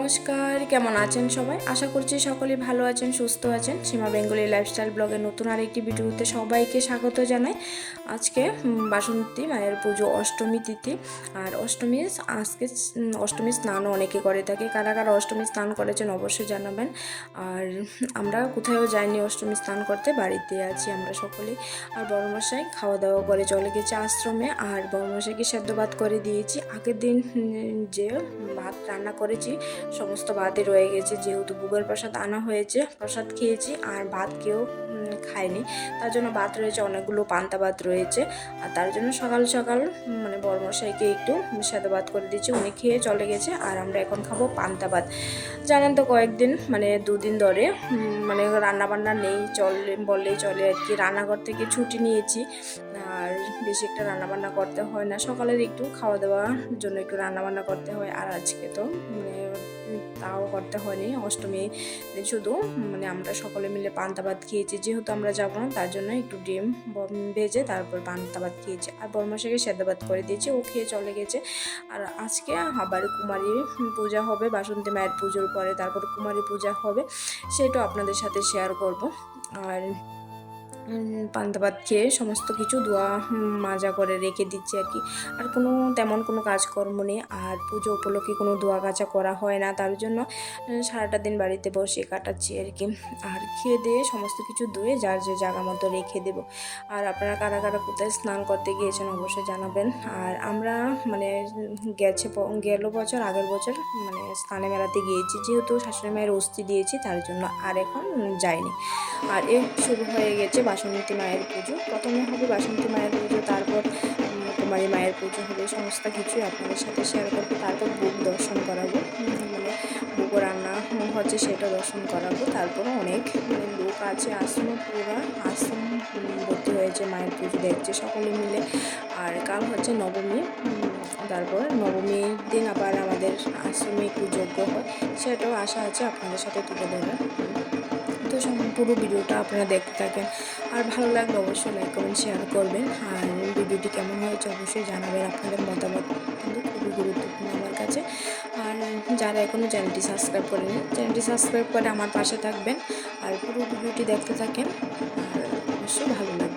নমস্কার, কেমন আছেন সবাই? আশা করছি সকলেই ভালো আছেন, সুস্থ আছেন। সীমা বেঙ্গলি লাইফস্টাইল ব্লগের নতুন আরেকটি ভিডিওতে সবাইকে স্বাগত জানাই। আজকে বাসন্তী, মায়ের পুজো, অষ্টমী তিথি। আর অষ্টমী, আজকে অষ্টমী স্নানও অনেকে করে থাকে। কারা কারা অষ্টমী স্নান করেছেন অবশ্যই জানাবেন। আর আমরা কোথাও যাইনি অষ্টমী স্নান করতে, বাড়িতে আছি আমরা সকলেই। আর বড়মশাই খাওয়া দাওয়া করে চলে গেছে আশ্রমে। আর বড়মশাইকে সেদ্ধ ভাত করে দিয়েছি। আগের দিন যে ভাত রান্না করেছি সমস্ত ভাতই রয়ে গেছে। যেহেতু ভোগের প্রসাদ আনা হয়েছে, প্রসাদ খেয়েছি আর ভাত কেউ খায়নি। তার জন্য ভাত রয়েছে, অনেকগুলো পান্তা ভাত রয়েছে। আর তার জন্য সকাল সকাল মানে বড়মশাইকে একটু সেদ্ধ ভাত করে দিচ্ছি উনি খেয়ে চলে গেছে আর আমরা এখন খাব পান্তা ভাত। জানেন তো কয়েকদিন মানে দুদিন ধরে মানে রান্নাবান্না নেই, চলে, বললেই চলে আর কি। রান্নাঘর থেকে ছুটি নিয়েছি, আর বেশি একটা রান্নাবান্না করতে হয় না। সকালের একটু খাওয়া দাওয়ার জন্য একটু রান্নাবান্না করতে হয়। আর আজকে তো মানে তাও করতে হয়নি, অষ্টমী শুধু মানে আমরা সকলে মিলে পান্তা ভাত খেয়েছি, যেহেতু আমরা যাব না, তার জন্য একটু ডিম ভেজে তারপর পান্তা ভাত খেয়েছি। আর বর্মাশাকে সেদ্ধ ভাত করে দিয়েছি, ও খেয়ে চলে গেছে। আর আজকে আবার কুমারী পূজা হবে, বাসন্তী মায়ের পুজোর পরে তারপর কুমারী পূজা হবে, সেটাও আপনাদের সাথে শেয়ার করব। আর পান্তা ভাত খেয়ে সমস্ত কিছু উম, মাজা করে রেখে দিচ্ছি আর কি। আর কোনো তেমন কোনো কাজকর্ম নেই। আর পুজো উপলক্ষে কোনো ধোয়া কাচা করা হয় না। তার জন্য সারাটা দিন বাড়িতে বসে কাটাচ্ছি আর কি। আর খেয়ে দিয়ে সমস্ত কিছু ধুয়ে যার যে জায়গা মতো রেখে দেব। আর আপনারা কারা কারা কোথায় স্নান করতে গিয়েছেন অবশ্যই জানাবেন। আর আমরা মানে গেছে গেল বছর আগের বছর মানে স্নানে মেলাতে গিয়েছি। যেহেতু শাশুড়ি মায়ের অস্থি দিয়েছি তার জন্য আর এখন যাইনি। আর এই শুরু হয়ে গেছে বাসন্তী মায়ের পুজো। প্রথমে হবে বাসন্তী মায়ের পুজো, তারপর কুমারী মায়ের পুজো হবে সমস্ত কিছুই আপনাদের সাথে শেয়ার করব। তারপর বুক দর্শন করাবো। মানে বুক রান্না হচ্ছে সেটা দর্শন করাবো। তারপর অনেক মানে লোক আছে আশ্রম পুরো আশ্রম ভর্তি হয়েছে মায়ের পুজো দেখছে সকলে মিলে। আর কাল হচ্ছে নবমী তারপর নবমীর দিন আবার আমাদের আশ্রমে একটু যজ্ঞ হয় সেটাও আশা আছে আপনাদের সাথে তুলে ধরার তো পুরো ভিডিওটা আপনারা দেখতে থাকেন। আর ভালো লাগলে অবশ্যই লাইক কমেন্ট শেয়ার করবেন। আর ভিডিওটি কেমন হয়েছে অবশ্যই জানাবেন আপনাদের মতামত কিন্তু খুবই গুরুত্বপূর্ণ আমার কাছে। আর যারা এখনও চ্যানেলটি সাবস্ক্রাইব করেনি, চ্যানেলটি সাবস্ক্রাইব করে আমার পাশে থাকবেন। আর পুরো ভিডিওটি দেখতে থাকেন। আর অবশ্যই ভালো লাগবে।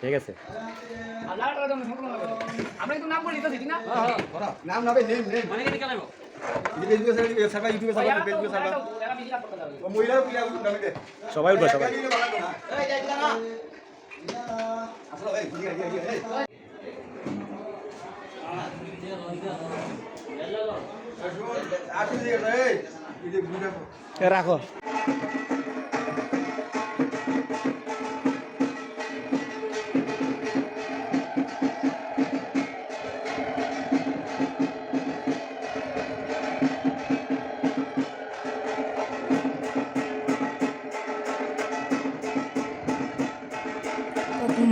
ঠিক আছে। আমরা কিন্তু নাম বলি তো ঠিক না? নাম নাবে নেম নেম মানে কি কেলাবো সবাই উঠবে সবাই। রাখো।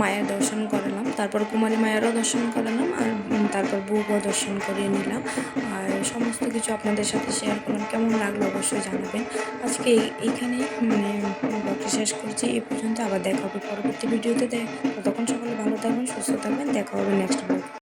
মায়ের দর্শন করালাম, তারপর কুমারী মায়েরও দর্শন করালাম, আর তারপর বুকও দর্শন করিয়ে নিলাম। কিছু আপনাদের সাথে শেয়ার করলাম কেমন লাগল অবশ্যই জানাবেন। আজকে এইখানে মানে ব্লগটি শেষ করছি। এই পর্যন্ত আবার দেখা হবে পরবর্তী ভিডিওতে। ততক্ষণ সকলে ভালো থাকবেন, সুস্থ থাকবেন। দেখা হবে নেক্সট ব্লগ